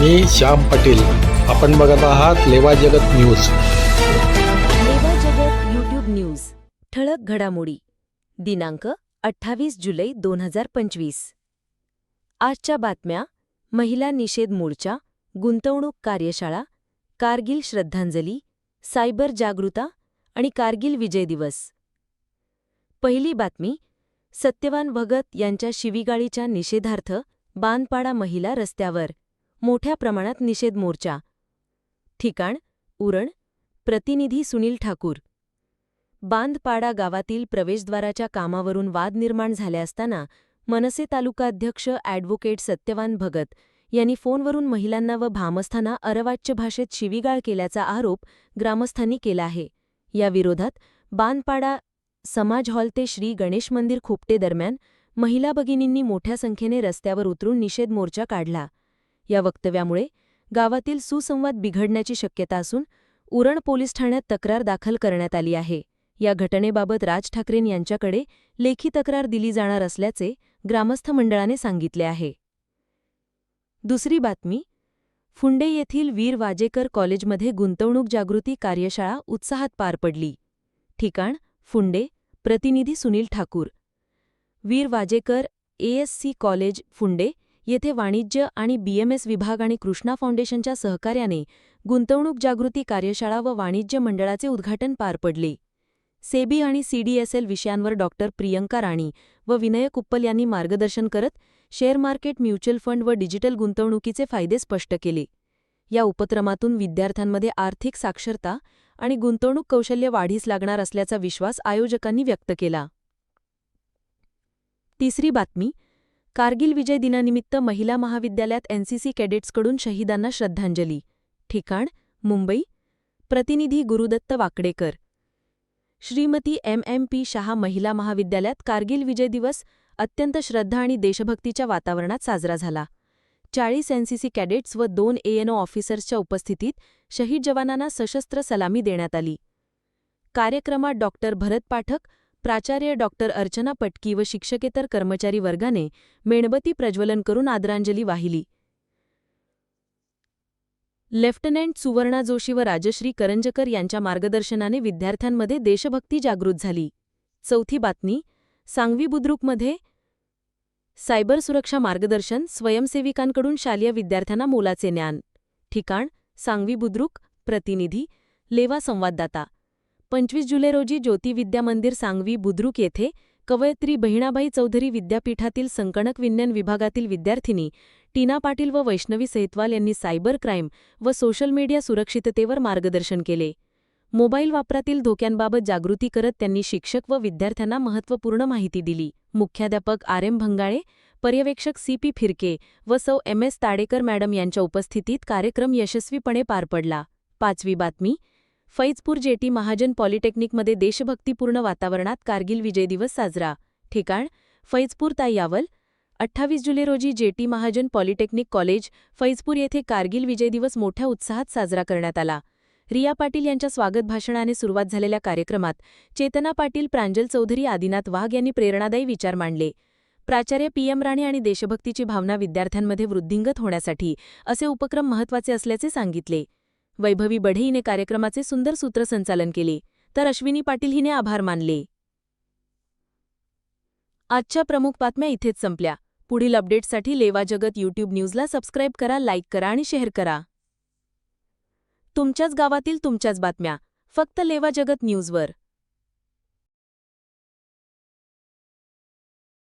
मी श्याम पाटील. आपण बघत आहात लेवा जगत न्यूज. लेवा जगत यूट्यूब न्यूज. ठळक घडामोडी. दिनांक अठ्ठावीस जुलै दोन हजार पंचवीस. आजच्या बातम्या. महिला निषेध मोर्चा गुंतवणूक कार्यशाळा कारगिल श्रद्धांजली सायबर जागृता आणि कारगिल विजय दिवस. पहिली बातमी. सत्यवान भगत यांच्या शिवीगाळीच्या निषेधार्थ बांदपाडा महिला रस्त्यावर. मोठ्या प्रमाणात निषेध मोर्चा. ठिकाण उरण प्रतिनिधी सुनील ठाकूर. बांधपाडा गावातील प्रवेशद्वाराच्या कामावरून वाद निर्माण झाले असताना मनसे तालुका अध्यक्ष ॲडव्होकेट सत्यवान भगत यांनी फोनवरून महिलांना व भामस्थांना अरवाच्य भाषेत शिवीगाळ केल्याचा आरोप ग्रामस्थांनी केला आहे. या विरोधात बांधपाडा समाज हॉल ते श्री गणेश मंदिर खोपटे दरम्यान महिला भगिनींनी मोठ्या संख्येने रस्त्यावर उतरून निषेध मोर्चा काढला. या वक्तव्यामुळे गावातील सुसंवाद बिघडण्याची शक्यता असून उरण पोलीस ठाण्यात तक्रार दाखल करण्यात आली आहे. या घटनेबाबत राज ठाकरेन यांच्याकडे लेखी तक्रार दिली जाणार असल्याचे ग्रामस्थ मंडळाने सांगितले आहे. दुसरी बातमी फुंडे येथील वीर वाजेकर कॉलेजमध्ये गुंतवणूक जागृती कार्यशाळा उत्साहात पार पडली. ठिकाण फुंडे प्रतिनिधी सुनील ठाकूर. वीर वाजेकर एएससी कॉलेज फुंडे येथे वाणिज्य आणि बीएमएस विभाग आणि कृष्णा फाउंडेशनच्या सहकार्याने गुंतवणूक जागृती कार्यशाळा व वाणिज्य मंडळाचे उद्घाटन पार पडले. सेबी आणि सीडीएसएल विषयांवर डॉक्टर प्रियंका राणी व विनय कुप्पल यांनी मार्गदर्शन करत शेअर मार्केट म्युच्युअल फंड व डिजिटल गुंतवणुकीचे फायदे स्पष्ट केले. या उपक्रमातून विद्यार्थ्यांमध्ये आर्थिक साक्षरता आणि गुंतवणूक कौशल्य वाढीस लागणार असल्याचा विश्वास आयोजकांनी व्यक्त केला. तिसरी बातमी कारगिल विजय दिनानिमित्त महिला महाविद्यालयात एनसीसी कॅडेट्सकडून शहीदांना श्रद्धांजली. ठिकाण मुंबई. प्रतिनिधी Gurudatt Wakdekar. Shrimati M M P Shah महिला महाविद्यालयात कारगिल विजय दिवस अत्यंत श्रद्धा आणि देशभक्तीच्या वातावरणात साजरा झाला. चाळीस एनसीसी कॅडेट्स व दोन एएनओ ऑफिसर्सच्या उपस्थितीत शहीद जवानांना सशस्त्र सलामी देण्यात आली. कार्यक्रमात डॉक्टर भरत पाठक प्राचार्य डॉक्टर अर्चना पटकी व शिक्षकेतर कर्मचारी वर्गाने मेणबत्ती प्रज्वलन करून आदरांजली वाहिली. लेफ्टनंट सुवर्णा जोशी व राजश्री करंजकर यांच्या मार्गदर्शनाने विद्यार्थ्यांमध्ये देशभक्ती जागृत झाली. चौथी बातमी सांगवी बुद्रुकमध्ये सायबर सुरक्षा मार्गदर्शन स्वयंसेविकांकडून शालेय विद्यार्थ्यांना मोलाचे ज्ञान. ठिकाण सांगवी बुद्रुक प्रतिनिधी लेवा संवाददाता. पंचवीस जुलै रोजी ज्योती विद्या मंदिर सांगवी बुद्रुक येथे कवयत्री बहिणाबाई चौधरी विद्यापीठातील संकणक विज्ञान विभागातील विद्यार्थिनी टीना पाटील व वैष्णवी सैतवाल यांनी सायबर क्राईम व सोशल मीडिया सुरक्षिततेवर मार्गदर्शन केले. मोबाईल वापरातील धोक्यांबाबत जागृती करत त्यांनी शिक्षक व विद्यार्थ्यांना महत्त्वपूर्ण माहिती दिली. मुख्याध्यापक आर एम भंगाळे पर्यवेक्षक सी पी फिरके व सौ एम एस ताडेकर मॅडम यांच्या उपस्थितीत कार्यक्रम यशस्वीपणे पार पडला. पाचवी बातमी फैजपूर जेटी महाजन पॉलिटेक्निकमध्ये देशभक्तीपूर्ण वातावरणात कारगिल विजय दिवस साजरा. ठिकाण फैजपूर ताईयावल अठ्ठावीस जुलै रोजी JT Mahajan polytechnic college Faizpur येथे कारगिल विजय दिवस मोठ्या उत्साहात साजरा करण्यात आला. रिया पाटील यांच्या स्वागत भाषणाने सुरुवात झालेल्या कार्यक्रमात चेतना पाटील प्रांजल चौधरी आदिनाथ वाघ यांनी प्रेरणादायी विचार मांडले. प्राचार्य पी एम राणे आणि देशभक्तीची भावना विद्यार्थ्यांमध्ये वृद्धिंगत होण्यासाठी असे उपक्रम महत्त्वाचे असल्याचे सांगितले. वैभवी बढे हिने कार्यक्रमाचे सुंदर सूत्रसंचालन केले तर अश्विनी पाटील हिने आभार मानले. आजच्या प्रमुख बातम्या इथेच संपल्या. पुढील अपडेट्ससाठी लेवा जगत यूट्यूब न्यूजला सबस्क्राईब करा लाईक करा आणि शेअर करा. तुमच्याच गावातील तुमच्याच बातम्या फक्त लेवा जगत न्यूजवर